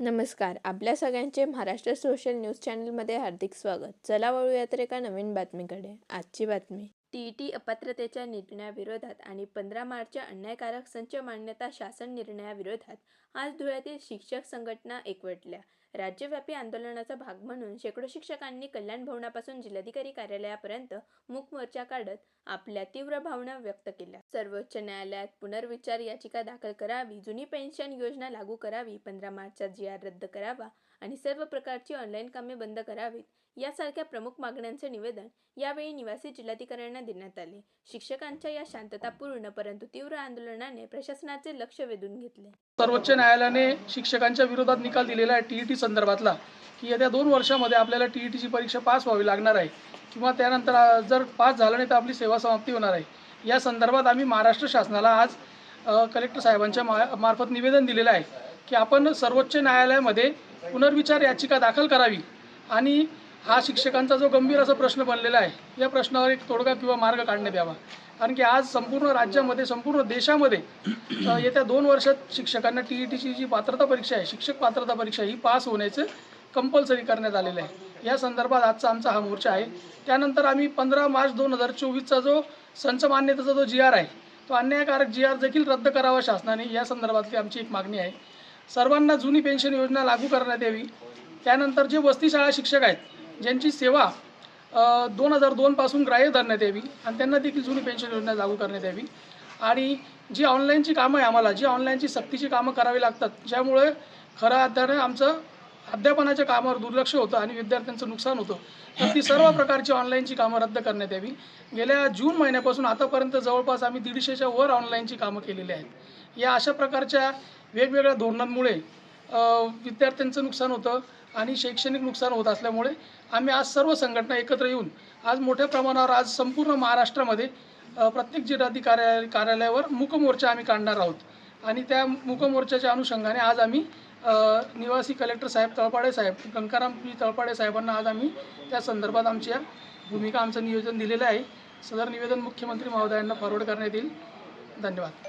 नमस्कार. आपल्या सगळ्यांचे महाराष्ट्र सोशल न्यूज चॅनलमध्ये हार्दिक स्वागत. चला वळूया तर एका नवीन बातमीकडे. आजची बातमी. टीईटी अपात्रतेच्या निर्णयाविरोधात आणि पंधरा मार्चच्या अन्यायकारक संच मान्यता शासन निर्णयाविरोधात आज धुळ्यातील शिक्षक संघटना एकवटल्या. राज्यव्यापी आंदोलनाचा भाग म्हणून शेकडो शिक्षकांनी कल्याण भवनापासून जिल्हाधिकारी कार्यालयापर्यंत मूक मोर्चा काढत आपल्या तीव्र भावना व्यक्त केल्या. सर्वोच्च न्यायालयात पुनर्विचार याचिका दाखल करावी जुनी पेन्शन योजना लागू करावी पंधरा मार्चचा जी आर रद्द करावा आणि सर्व प्रकारची ऑनलाईन कामे बंद करावीत यासारख्या प्रमुख मागण्यांचे निवेदन यावेळी निवासी जिल्हाधिकाऱ्यांना देण्यात आले. शिक्षकांच्या या शांततापूर्ण परंतु तीव्र आंदोलनाने प्रशासनाचे लक्ष वेधून घेतले. सर्वोच्च न्यायालयाने शिक्षकांच्या विरोधात निकाल दिलेला आहे टी ई टी संदर्भातला की येत्या दोन वर्षामध्ये आपल्याला टी ई टीची परीक्षा पास व्हावी लागणार आहे किंवा त्यानंतर जर पास झालं नाही तर आपली सेवा समाप्ती होणार आहे. या संदर्भात आम्ही महाराष्ट्र शासनाला आज कलेक्टर साहेबांच्या मा मार्फत निवेदन दिलेलं आहे की आपण सर्वोच्च न्यायालयामध्ये पुनर्विचार याचिका दाखल करावी आणि हा शिक्षकांचा जो गंभीर असा प्रश्न बनलेला आहे या प्रश्नावर एक तोडगा किंवा मार्ग काढण्यात यावा. कारण की आज संपूर्ण राज्यामध्ये संपूर्ण देशामध्ये येत्या दोन वर्षात शिक्षकांना टी ई टीची जी पात्रता परीक्षा आहे शिक्षक पात्रता परीक्षा ही पास होण्याचं कंपल्सरी करण्यात आलेलं आहे. या संदर्भात आजचा आमचा हा मोर्चा आहे. त्यानंतर आम्ही पंधरा मार्च दोन हजार चोवीसचा जो संच मान्यतेचा जो जी आर आहे तो अन्यायकारक जी आर देखील रद्द करावा शासनाने या संदर्भातली आमची एक मागणी आहे. सर्वांना जुनी पेन्शन योजना लागू करण्यात यावी. त्यानंतर जे वस्तीशाळा शिक्षक आहेत ज्यांची सेवा दोन हजार दोनपासून ग्राह्य धरण्यात यावी आणि त्यांना देखील जुनी पेन्शन योजना लागू करण्यात यावी. आणि जी ऑनलाईनची कामं आहे आम्हाला जी ऑनलाईनची सक्तीची कामं करावी लागतात ज्यामुळे खऱ्या अर्थाने आमचं अध्यापनाच्या कामावर दुर्लक्ष होतं आणि विद्यार्थ्यांचं नुकसान होतं तर ती सर्व प्रकारची ऑनलाईनची कामं रद्द करण्यात यावी. गेल्या जून महिन्यापासून आतापर्यंत जवळपास आम्ही दीडशेच्या वर ऑनलाईनची कामं केलेली आहेत. या अशा प्रकारच्या वेगवेगळ्या धोरणांमुळे विद्यार्थ्यांचं नुकसान होतं आणि शैक्षणिक नुकसान होत असल्यामुळे आम्ही आज सर्व संघटना एकत्र येऊन आज मोठ्या प्रमाणावर आज संपूर्ण महाराष्ट्रामध्ये प्रत्येक जिल्हाधिकारी कार्यालयावर मूकमोर्चा आम्ही काढणार आहोत. आणि त्या मूकमोर्चाच्या अनुषंगाने आज आम्ही निवासी कलेक्टर साहेब तळपाडे साहेब गंगारामजी तळपाडे साहेबांना आज आम्ही त्या संदर्भात आमच्या भूमिका आमचं नियोजन दिलेलं आहे. सदर निवेदन मुख्यमंत्री महोदयांना फॉरवर्ड करण्यात येईल. धन्यवाद.